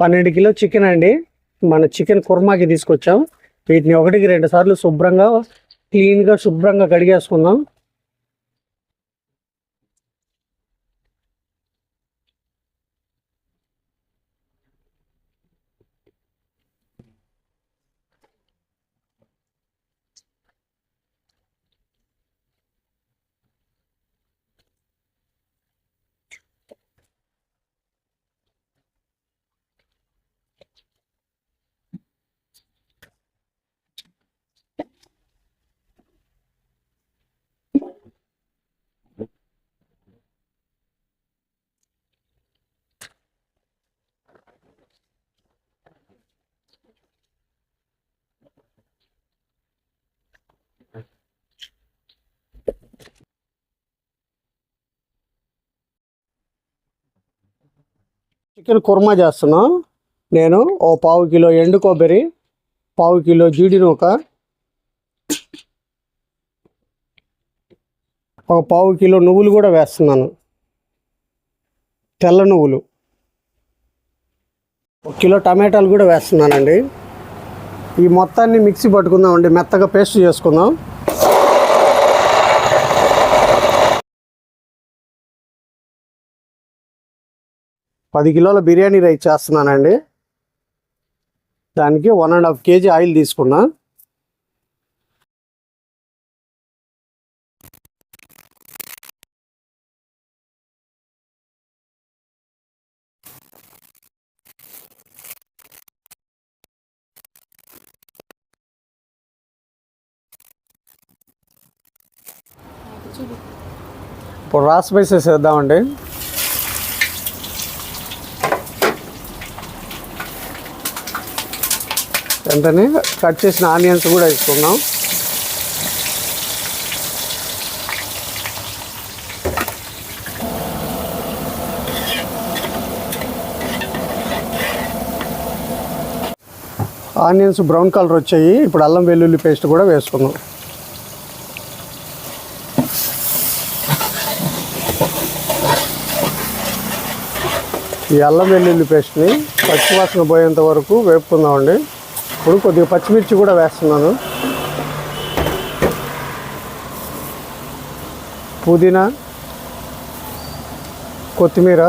పన్నెండు kilo chicken అండి. మన చికెన్ కుర్మాకి తీసుకొచ్చాం. వీటిని ఒకటికి రెండు సార్లు శుభ్రంగా క్లీన్గా శుభ్రంగా కడిగేసుకుందాం. చికెన్ కుర్మా చేస్తున్నా. నేను ఓ పావు కిలో ఎండు కొబ్బరి పావు కిలో జీడి నూక ఒక పావు కిలో నువ్వులు కూడా వేస్తున్నాను. తెల్ల నువ్వులు. ఒక కిలో టమాటాలు కూడా వేస్తున్నానండి. ఈ మొత్తాన్ని మిక్సీ పట్టుకుందామండి మెత్తగా పేస్ట్ చేసుకుందాం. పది కిలోల బిర్యానీ రైస్ చేస్తున్నానండి. దానికి one and half KG oil తీసుకున్నా. ఇప్పుడు రాసి స్పైసెస్ వేద్దామండి వెంటనే కట్ చేసిన ఆనియన్స్ కూడా వేసుకున్నాం ఆనియన్స్ బ్రౌన్ కలర్ వచ్చాయి. ఇప్పుడు అల్లం వెల్లుల్లి పేస్ట్ కూడా వేసుకున్నాం ఈ అల్లం వెల్లుల్లి పేస్ట్ని పచ్చివాసన పోయేంత వరకు వేపుకుందామండి. ఇప్పుడు కొద్దిగా పచ్చిమిర్చి కూడా వేస్తున్నాను. పుదీనా కొత్తిమీర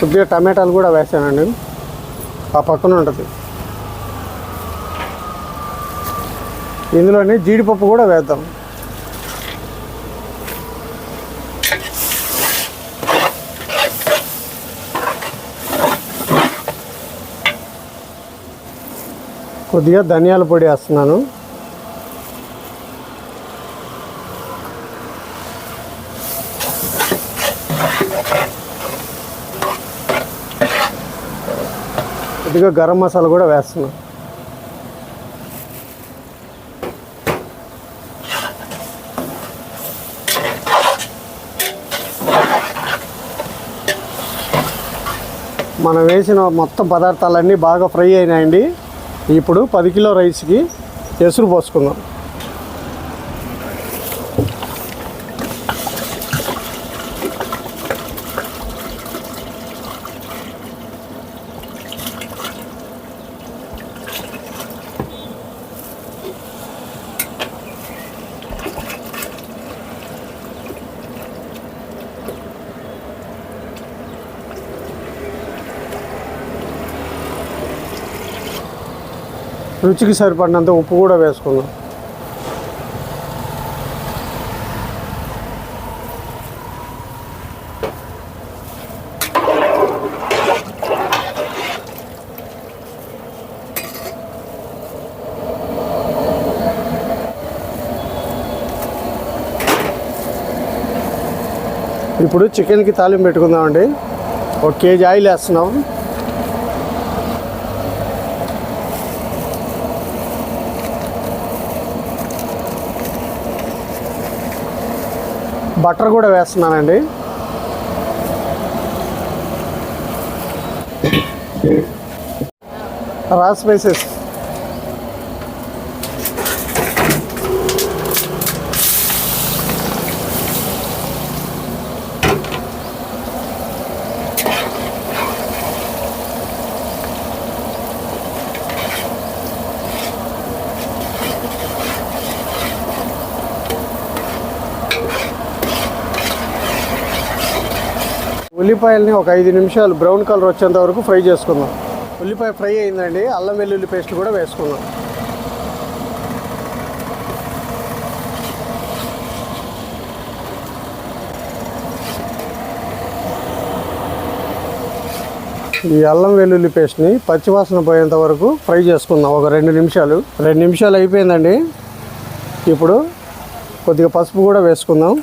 కొద్దిగా టమాటాలు కూడా వేసానండి. ఆ పక్కన ఉంటుంది. ఇందులోనే జీడిపప్పు కూడా వేద్దాం. కొద్దిగా ధనియాల పొడి వేస్తున్నాను. కొద్దిగా గరం మసాలా కూడా వేస్తున్నాను. మనం వేసిన మొత్తం పదార్థాలన్నీ బాగా ఫ్రై అయినాయండి. ఇప్పుడు పది కిలో రైస్కి ఎసురు పోసుకుందాం. రుచికి సరిపడినంత ఉప్పు కూడా వేసుకుందాం ఇప్పుడు చికెన్కి తాలింపు పెట్టుకుందామండి. ఒక కేజీ ఆయిల్ వేస్తున్నాం. బటర్ కూడా వేస్తున్నానండి. రాసి స్పైసెస్. ఉల్లిపాయల్ని ఒక ఐదు నిమిషాలు బ్రౌన్ కలర్ వచ్చేంత వరకు ఫ్రై చేసుకుందాం. ఉల్లిపాయ ఫ్రై అయిందండి. అల్లం వెల్లుల్లి పేస్ట్ కూడా వేసుకుందాం. ఈ అల్లం వెల్లుల్లి పేస్ట్ని పచ్చివాసన పోయేంత వరకు ఫ్రై చేసుకుందాం. ఒక రెండు నిమిషాలు. రెండు నిమిషాలు అయిపోయిందండి. ఇప్పుడు కొద్దిగా పసుపు కూడా వేసుకుందాం.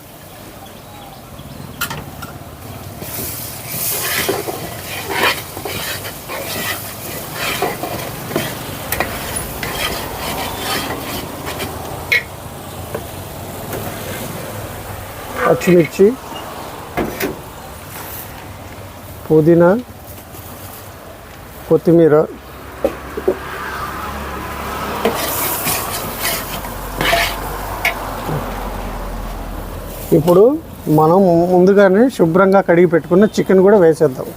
పచ్చిమిర్చి పుదీనా కొత్తిమీర. ఇప్పుడు మనం ముందుగానే శుభ్రంగా కడిగి పెట్టుకున్న చికెన్ కూడా వేసేద్దాం.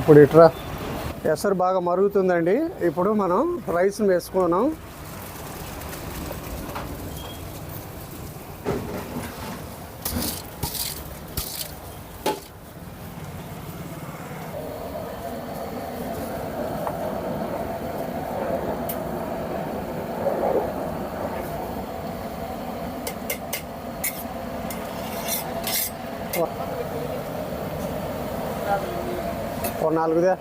ఇప్పుడు ఇట్రా. ఎసరు బాగా మరుగుతుందండి. ఇప్పుడు మనం రైస్ని వేసుకున్నాం. ఓ నాలుగుదే.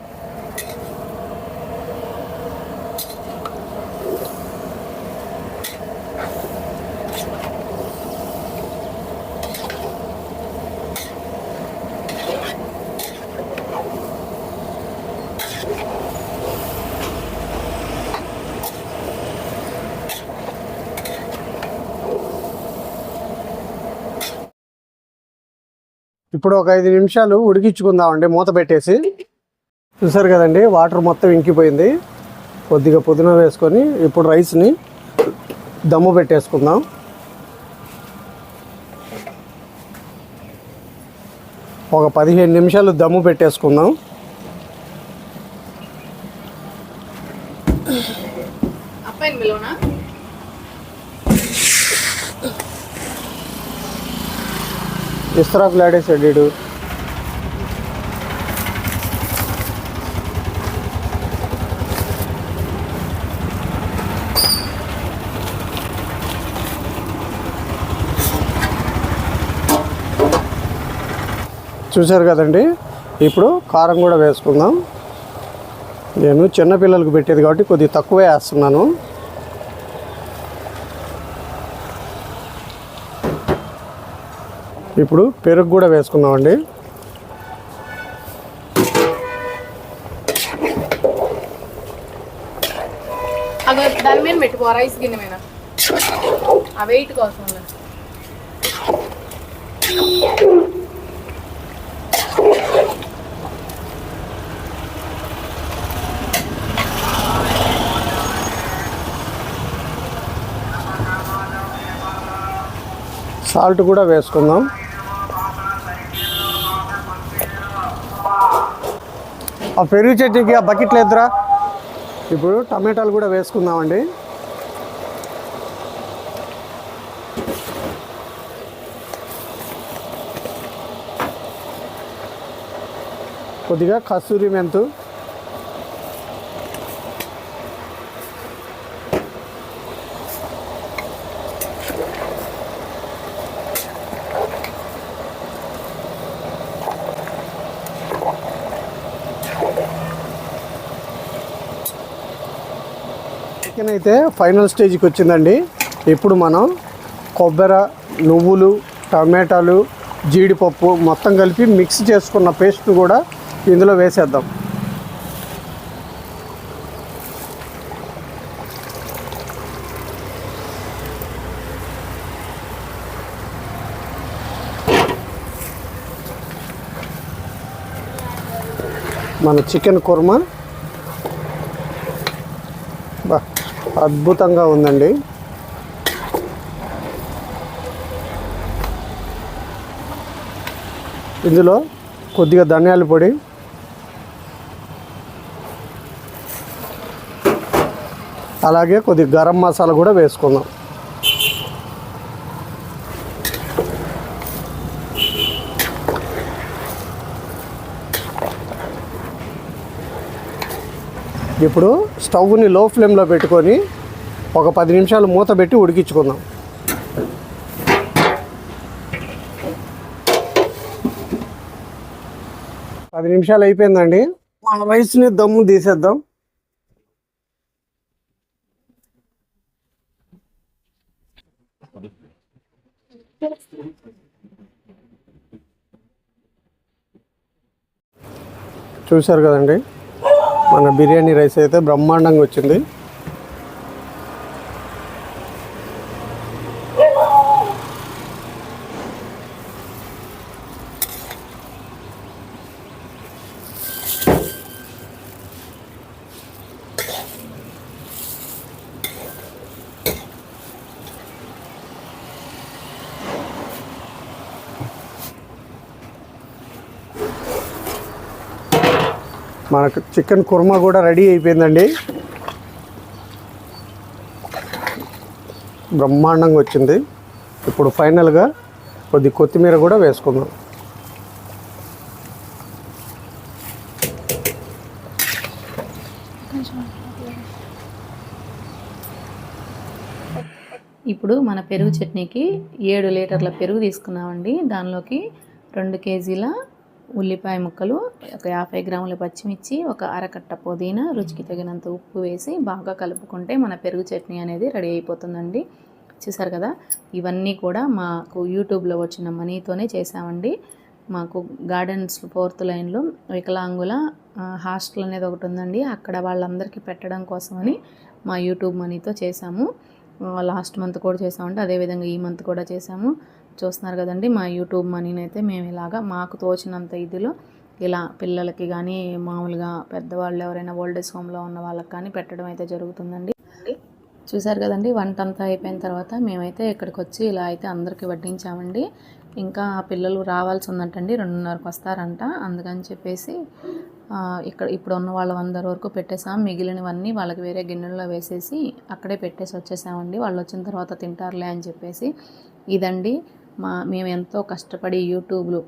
ఇప్పుడు ఒక ఐదు నిమిషాలు ఉడికించుకుందామండి మూత పెట్టేసి. చూసారు కదండి వాటర్ మొత్తం ఇంకిపోయింది. కొద్దిగా పుదీనా వేసుకొని ఇప్పుడు రైస్ని దమ్ము పెట్టేసుకుందాం. ఒక పదిహేను నిమిషాలు దమ్ము పెట్టేసుకుందాం. ఇస్రాఫ్ లాడేసాడు చూశారు కదండి. ఇప్పుడు కారం కూడా వేసుకుందాం. నేను చిన్నపిల్లలకు పెట్టేది కాబట్టి కొద్దిగా తక్కువే వేస్తున్నాను. ఇప్పుడు పెరుగు కూడా వేసుకుందామండి. దాని మీద పెట్టుకో రైస్ గిన్నె మీద. ఆ వెయిట్ కోసం. సాల్ట్ కూడా వేసుకుందాం. ఆ పెరుగు చట్నీకి ఆ బకెట్ లేదురా ఇప్పుడు టమాటాలు కూడా వేసుకుందామండి. కొద్దిగా కస్తూరి మెంతు అయితే ఫైనల్ స్టేజ్కి వచ్చిందండి. ఇప్పుడు మనం కొబ్బరి నువ్వులు టమాటాలు జీడిపప్పు మొత్తం కలిపి మిక్స్ చేసుకున్న పేస్ట్ని కూడా ఇందులో వేసేద్దాం. మన చికెన్ కుర్మా అద్భుతంగా ఉందండి. ఇందులో కొద్దిగా ధనియాల పొడి. అలాగే కొద్దిగా గరం మసాలా కూడా వేసుకుందాం. ఇప్పుడు స్టవ్ని లో ఫ్లేమ్లో పెట్టుకొని ఒక పది నిమిషాలు మూత పెట్టి ఉడికించుకుందాం. పది నిమిషాలు అయిపోయిందండి. మన రైస్ని దమ్ము తీసేద్దాం. చూశారు కదండి? మన బిర్యానీ రైస్ అయితే బ్రహ్మాండంగా వచ్చింది. మనకు చికెన్ కుర్మా కూడా రెడీ అయిపోయిందండి. బ్రహ్మాండంగా వచ్చింది. ఇప్పుడు ఫైనల్గా కొద్ది కొత్తిమీర కూడా వేసుకుందాం. ఇప్పుడు మన పెరుగు చట్నీకి ఏడు లీటర్ల పెరుగు తీసుకున్నామండి. దానిలోకి రెండు కేజీల ఉల్లిపాయ ముక్కలు ఒక యాభై గ్రాముల పచ్చిమిర్చి ఒక అరకట్ట పుదీనా రుచికి తగినంత ఉప్పు వేసి బాగా కలుపుకుంటే మన పెరుగు చట్నీ అనేది రెడీ అయిపోతుందండి. చూసారు కదా? ఇవన్నీ కూడా మాకు యూట్యూబ్లో వచ్చిన మనీతోనే చేసామండి మాకు గార్డెన్స్ ఫోర్త్ లైన్లో వికలాంగుల హాస్టల్ అనేది ఒకటి ఉందండి. అక్కడ వాళ్ళందరికీ పెట్టడం కోసమని మా యూట్యూబ్ మనీతో చేసాము లాస్ట్ మంత్ కూడా చేసామంటే అదేవిధంగా ఈ మంత్ కూడా చేసాము చూస్తున్నారు కదండి మా యూట్యూబ్ మనీని అయితే మేము ఇలాగా మాకు తోచినంత ఇదిలో ఇలా పిల్లలకి కానీ మామూలుగా పెద్దవాళ్ళు ఎవరైనా ఓల్డేజ్ హోమ్లో ఉన్న వాళ్ళకి కానీ పెట్టడం అయితే జరుగుతుందండి. చూసారు కదండి వంట అంతా అయిపోయిన తర్వాత మేమైతే ఇక్కడికి వచ్చి ఇలా అయితే అందరికీ వడ్డించామండి. ఇంకా పిల్లలు రావాల్సి ఉందంటండి రెండున్నరకు వస్తారంట. అందుకని చెప్పేసి ఇక్కడ ఇప్పుడు ఉన్న వరకు పెట్టేసాం. మిగిలినవన్నీ వాళ్ళకి వేరే గిన్నెల్లో వేసేసి అక్కడే పెట్టేసి వచ్చేసామండి. వాళ్ళు వచ్చిన తర్వాత తింటారులే అని చెప్పేసి ఇదండి. మా మేము ఎంతో కష్టపడి యూట్యూబ్లో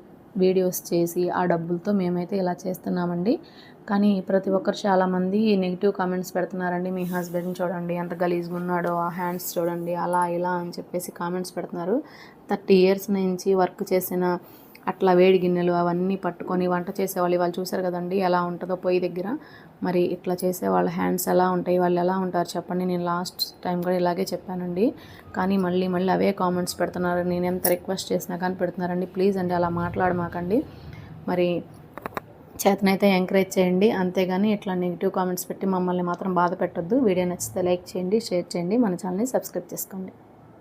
వీడియోస్ చేసి ఆ డబ్బులతో మేమైతే ఇలా చేస్తున్నామండి. కానీ ప్రతి ఒక్కరు చాలామంది నెగిటివ్ కామెంట్స్ పెడుతున్నారండి. మీ హస్బెండ్ చూడండి ఎంత గలీజ్గా ఉన్నాడో ఆ హ్యాండ్స్ చూడండి అలా ఇలా అని చెప్పేసి కామెంట్స్ పెడుతున్నారు. థర్టీ ఇయర్స్ నుంచి వర్క్ చేసిన అట్లా వేడి గిన్నెలు అవన్నీ పట్టుకొని వంట చేసేవాళ్ళు వాళ్ళు చూసారు కదండి ఎలా ఉంటుందో పొయ్యి దగ్గర. మరి ఇట్లా చేసే వాళ్ళ హ్యాండ్స్ ఎలా ఉంటాయి వాళ్ళు ఎలా ఉంటారు చెప్పండి. నేను లాస్ట్ టైం కూడా ఇలాగే చెప్పానండి. కానీ మళ్ళీ మళ్ళీ అవే కామెంట్స్ పెడుతున్నారు. నేను ఎంత రిక్వెస్ట్ చేసినా కానీ పెడుతున్నారండి. ప్లీజ్ అండి అలా మాట్లాడమాకండి. మరి చేతనైతే ఎంకరేజ్ చేయండి. అంతేగాని ఇట్లా నెగిటివ్ కామెంట్స్ పెట్టి మమ్మల్ని మాత్రం బాధ పెట్టొద్దు. వీడియో నచ్చితే లైక్ చేయండి షేర్ చేయండి. మన ఛానల్ని సబ్స్క్రైబ్ చేసుకోండి.